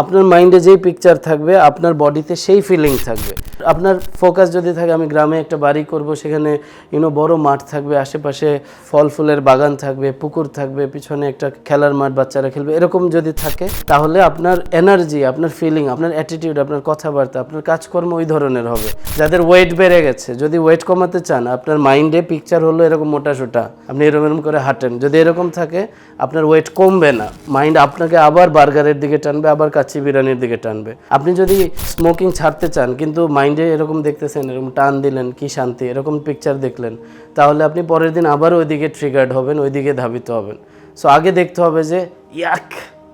আপনার মাইন্ডে যেই পিকচার থাকবে, আপনার বডিতে সেই ফিলিং থাকবে। আপনার ফোকাস যদি থাকে, আমি গ্রামে একটা বাড়ি করব, সেখানে ইউনো বড় মাঠ থাকবে, আশেপাশে ফল ফুলের বাগান থাকবে, পুকুর থাকবে, পিছনে একটা খেলার মাঠ, বাচ্চারা খেলবে, এরকম যদি থাকে, তাহলে আপনার এনার্জি আপনার ফিলিং আপনার অ্যাটিটিউড আপনার কথাবার্তা, আপনার কাজকর্ম ওই ধরনের হবে। যাদের ওয়েট বেড়ে গেছে, যদি ওয়েট কমাতে চান, আপনার মাইন্ডে পিকচার হলো এরকম মোটা সোটা আপনি এরকম এরকম করে হাঁটেন। যদি এরকম থাকে, আপনার ওয়েট কমবে না। মাইন্ড আপনাকে আবার বার্গারের দিকে টানবে, আবার কাচ্চি বিরিয়ানির দিকে টানবে। আপনি যদি স্মোকিং ছাড়তে চান, কিন্তু মাইন্ডে এরকম দেখতেছেন, এরকম টান দিলেন, কি শান্তি, এরকম পিকচার দেখলেন, তাহলে আপনি পরের দিন আবার ওইদিকে ট্রিগার্ড হবেন, ওইদিকে ধাবিত হবেন। সো আগে দেখতে হবে যে, ইয়াক,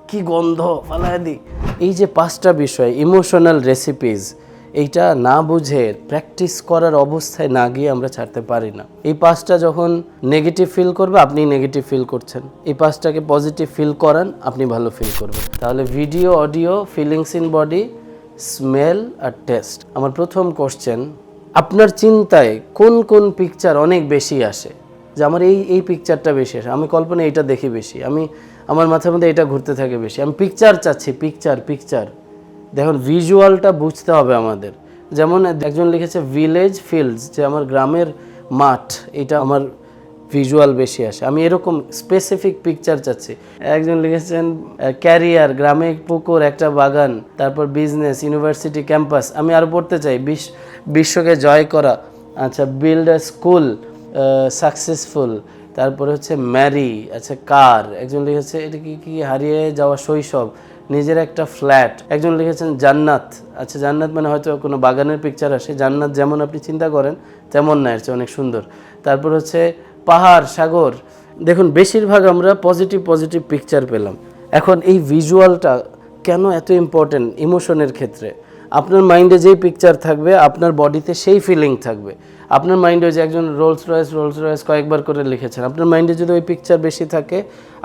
কি গন্ধ ফালাদি এই যে পাঁচটা বিষয় ইমোশনাল রেসিপিজ এইটা না বুঝে প্র্যাকটিস করার অবস্থায় না গিয়ে আমরা ছাড়তে পারি না। এই পাঁচটা যখন নেগেটিভ ফিল করবে, আপনি নেগেটিভ ফিল করছেন। এই পাঁচটাকে পজিটিভ ফিল করান, আপনি ভালো ফিল করবেন। তাহলে video audio feelings in body smell R taste আমার প্রথম কোশ্চেন আপনার চিন্তায় কোন কোন পিকচার অনেক বেশি আসে? যে আমার এই এই পিকচারটা বেশি আসে। আমি কল্পনা এইটা দেখি বেশি। আমি, আমার মাথার মধ্যে এটা ঘুরতে থাকে বেশি। আমি পিকচার চাচ্ছি পিকচার পিকচার দেখুন ভিজুয়ালটা বুঝতে হবে আমাদের। যেমন একজন লিখেছে ভিলেজ ফিল্ডস যে আমার গ্রামের মাঠ, এটা আমার ভিজুয়াল বেশি আসে। আমি এরকম স্পেসিফিক পিকচার চাচ্ছি। একজন লিখেছেন ক্যারিয়ার গ্রামে পুকুর, একটা বাগান, তারপর বিজনেস ইউনিভার্সিটি ক্যাম্পাস আমি আরও পড়তে চাই। বিশ্ব বিশ্বকে জয় করা। আচ্ছা বিল্ড আ স্কুল সাকসেসফুল তারপরে হচ্ছে ম্যারি আচ্ছা কার একজন লিখেছে, এটা কি কি হারিয়ে যাওয়া শৈশব? নিজের একটা ফ্ল্যাট একজন লিখেছেন, জান্নাত। আচ্ছা জান্নাত মানে হয়তো কোনো বাগানের পিকচার আসে। জান্নাত যেমন আপনি চিন্তা করেন, তেমন না, এর অনেক সুন্দর। তারপর হচ্ছে, পাহাড়, সাগর। দেখুন, বেশিরভাগ আমরা পজিটিভ পজিটিভ পিকচার পেলাম। এখন এই ভিজুয়ালটা কেন এত ইম্পর্টেন্ট ইমোশনের ক্ষেত্রে। আপনার মাইন্ডে যেই পিকচার থাকবে, আপনার বডিতে সেই ফিলিং থাকবে। আপনার মাইন্ডে যে একজন রোলস রয়েস রোলস রয়েস কয়েকবার করে লিখেছেন, আপনার মাইন্ডে যদি ওই পিকচার বেশি থাকে,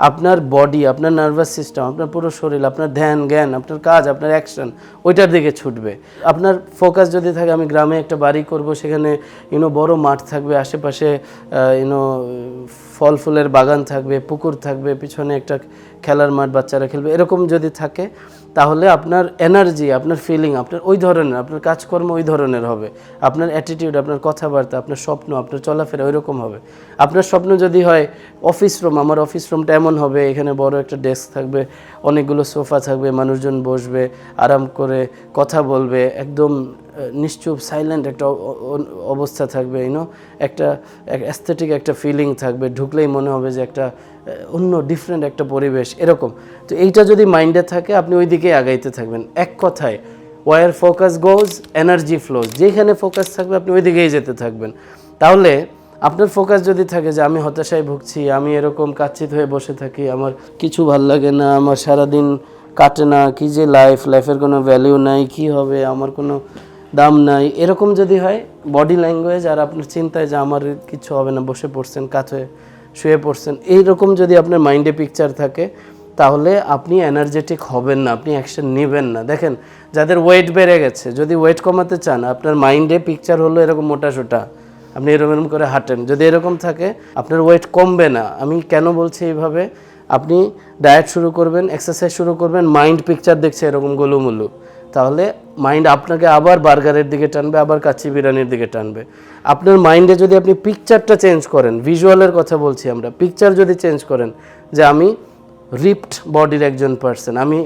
আপনার বডি আপনার নার্ভাস সিস্টেম আপনার পুরো শরীর, আপনার ধ্যান, জ্ঞান, আপনার কাজ, আপনার অ্যাকশন ওইটার দিকে ছুটবে। আপনার ফোকাস যদি থাকে, আমি গ্রামে একটা বাড়ি করব, সেখানে ইউনো বড় মাঠ থাকবে, আশেপাশে ইউনো ফল ফুলের বাগান থাকবে, পুকুর থাকবে, পিছনে একটা খেলার মাঠ, বাচ্চারা খেলবে, এরকম যদি থাকে তাহলে আপনার এনার্জি আপনার ফিলিং আপনার ওই ধরনের, আপনার কাজকর্ম ওই ধরনের হবে। আপনার অ্যাটিটিউড আপনার কথাবার্তা, আপনার স্বপ্ন, আপনার চলাফেরা ওই রকম হবে। আপনার স্বপ্ন যদি হয় অফিস রুম আমার অফিস রুমটা এমন হবে, এখানে বড় একটা ডেস্ক থাকবে, অনেকগুলো সোফা থাকবে, মানুষজন বসবে, আরাম করে কথা বলবে, একদম নিশ্চুপ সাইলেন্ট একটা অবস্থা থাকবে ইউনো একটা অ্যাস্থেটিক একটা ফিলিং থাকবে, ঢুকলেই মনে হবে যে একটা অন্য ডিফারেন্ট একটা পরিবেশ, এরকম। তো এইটা যদি মাইন্ডে থাকে, আপনি ওই দিকেই আগাইতে থাকবেন। এক কথায় where focus goes energy flows যেখানে ফোকাস থাকবে, আপনি ওই দিকেই যেতে থাকবেন। তাহলে, আপনার ফোকাস যদি থাকে যে আমি হতাশায় ভুগছি, আমি এরকম কাচ্ছিত হয়ে বসে থাকি, আমার কিছু ভালো লাগে না, আমার সারাদিন কাটে না, কি যে লাইফ লাইফের কোনো ভ্যালিউ নাই, কি হবে, আমার কোনো দাম নাই। এরকম যদি হয় বডি ল্যাঙ্গুয়েজ আর আপনার চিন্তায় যে আমার কিছু হবে না, বসে পড়ছেন কাছে শুয়ে পড়ছেন, এইরকম যদি আপনার মাইন্ডে পিকচার থাকে, তাহলে আপনি এনার্জেটিক হবেন না, আপনি অ্যাকশন নেবেন না। দেখেন, যাদের ওয়েট বেড়ে গেছে, যদি ওয়েট কমাতে চান, আপনার মাইন্ডে পিকচার হলো এরকম মোটা সোটা আপনি এরকম এরকম করে হাঁটেন। যদি এরকম থাকে, আপনার ওয়েট কমবে না। আমি কেন বলছি এইভাবে? আপনি ডায়েট শুরু করবেন এক্সারসাইজ শুরু করবেন মাইন্ড পিকচার দেখছে এরকম গোলুমুলু। তাহলে মাইন্ড আপনাকে আবার বার্গারের দিকে টানবে, আবার কাচ্চি বিরিয়ানির দিকে টানবে। আপনার মাইন্ডে যদি আপনি পিকচারটা চেঞ্জ করেন ভিজুয়ালের কথা বলছি আমরা পিকচার যদি চেঞ্জ করেন যে আমি রিপড বডির একজন পার্সন আমি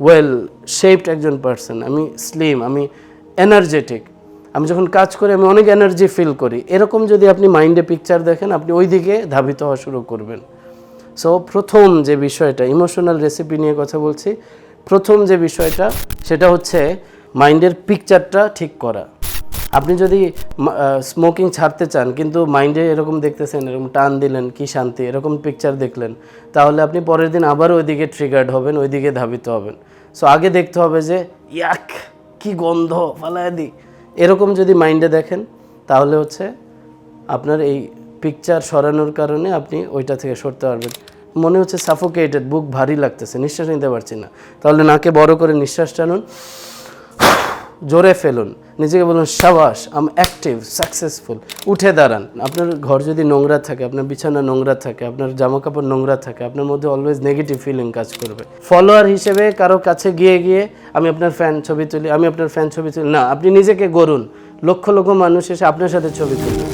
ওয়েল শেপড একজন পার্সন আমি স্লিম আমি এনার্জেটিক আমি যখন কাজ করি, আমি অনেক এনার্জি ফিল করি, এরকম যদি আপনি মাইন্ডে পিকচার দেখেন, আপনি ওই দিকে ধাবিত হওয়া শুরু করবেন। সো প্রথম যে বিষয়টা ইমোশনাল রেসিপি নিয়ে কথা বলছি, প্রথম যে বিষয়টা সেটা হচ্ছে মাইন্ডের পিকচারটা ঠিক করা। আপনি যদি স্মোকিং ছাড়তে চান, কিন্তু মাইন্ডে এরকম দেখতেছেন, এরকম টান দিলেন, কি শান্তি, এরকম পিকচার দেখলেন, তাহলে আপনি পরের দিন আবার ওইদিকে ট্রিগার্ড হবেন, ওইদিকে ধাবিত হবেন। সো আগে দেখতে হবে যে, ইয়াক, কি গন্ধ, ফালায় দি। এরকম যদি মাইন্ডে দেখেন, তাহলে হচ্ছে আপনার এই পিকচার সরানোর কারণে আপনি ওইটা থেকে সরতে পারবেন। মনে হচ্ছে সাফোকেটেড বুক ভারী লাগতেছে, নিঃশ্বাস নিতে পারছি না। তাহলে নাকে বড় করে নিঃশ্বাস টানুন, জোরে ফেলুন। নিজেকে বলুন, সাবাস আম অ্যাক্টিভ সাকসেসফুল উঠে দাঁড়ান। আপনার ঘর যদি নোংরা থাকে, আপনার বিছানা নোংরা থাকে, আপনার জামা কাপড় নোংরা থাকে, আপনার মধ্যে অলওয়েজ নেগেটিভ ফিলিং কাজ করবে। ফলোয়ার হিসেবে কারও কাছে গিয়ে গিয়ে আমি আপনার ফ্যান ছবি তুলি, আমি আপনার ফ্যান ছবি তুলি, না, আপনি নিজেকে গড়ুন। লক্ষ লক্ষ মানুষ এসে আপনার সাথে ছবি তুলবে।